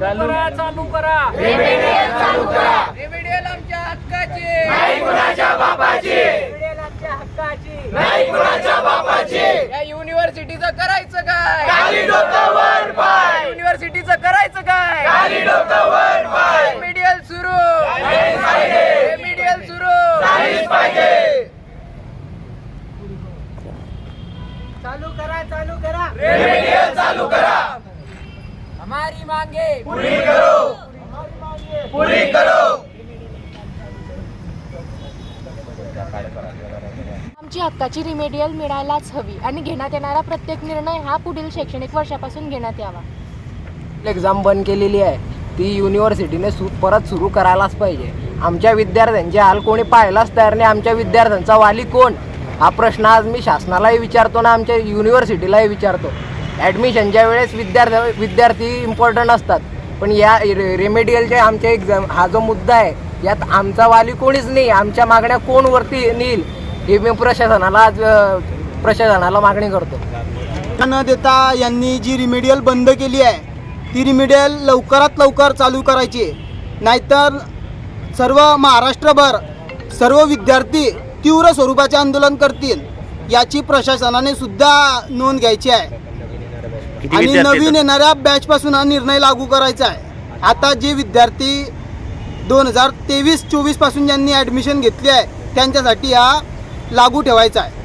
चालू करा चालू करा. रेमेडियल आमच्या हक्काची. नाही कुणाच्या बापाची. रेमेडियल आमच्या हक्काची. नाही कुणाच्या बापाची. या युनिव्हर्सिटीचं करायचं काय? युनिव्हर्सिटीचं करायचं काय? रेमेडियल सुरू. रेमेडियल सुरू. चालू करा चालू करा. रेमेडियल चालू करा. हमारी मांगे पूरी आमची हक्काची रिमेडियल मिळायलाच हवी आणि घेण्यात येणारा प्रत्येक निर्णय हा पुढील शैक्षणिक वर्षापासून घेण्यात यावा. एक्झाम बंद केलेली आहे. ती युनिव्हर्सिटीने सु परत सुरू करायलाच पाहिजे. आमच्या विद्यार्थ्यांचे हाल कोणी पाहायलाच तयार नाही. आमच्या विद्यार्थ्यांचा वाली कोण? हा प्रश्न आज मी शासनालाही विचारतो ना आमच्या युनिव्हर्सिटीलाही विचारतो. ॲडमिशनच्या वेळेस विद्यार्थ विद्यार्थी इम्पॉर्टंट असतात पण या रे- रेमेडियलच्या आमच्या एक्झाम हा जो मुद्दा आहे यात आमचा वाली कोणीच नाही आमच्या मागण्या कोण वरती नेईल हे मी प्रशासनाला आज प्रशासनाला मागणी करतो न देता यांनी जी रिमेडियल बंद केली आहे ती रिमेडियल लवकरात लवकर चालू करायची आहे. नाहीतर सर्व महाराष्ट्रभर सर्व विद्यार्थी तीव्र स्वरूपाचे आंदोलन करतील याची प्रशासनाने सुद्धा नोंद घ्यायची आहे आणि नवीन येणाऱ्या बॅच पासून हा निर्णय लागू करायचा आहे. आता जे विद्यार्थी दोन हजार तेवीस चोवीसपासून ज्यांनी ॲडमिशन घेतली आहे त्यांच्यासाठी हा लागू ठेवायचा आहे.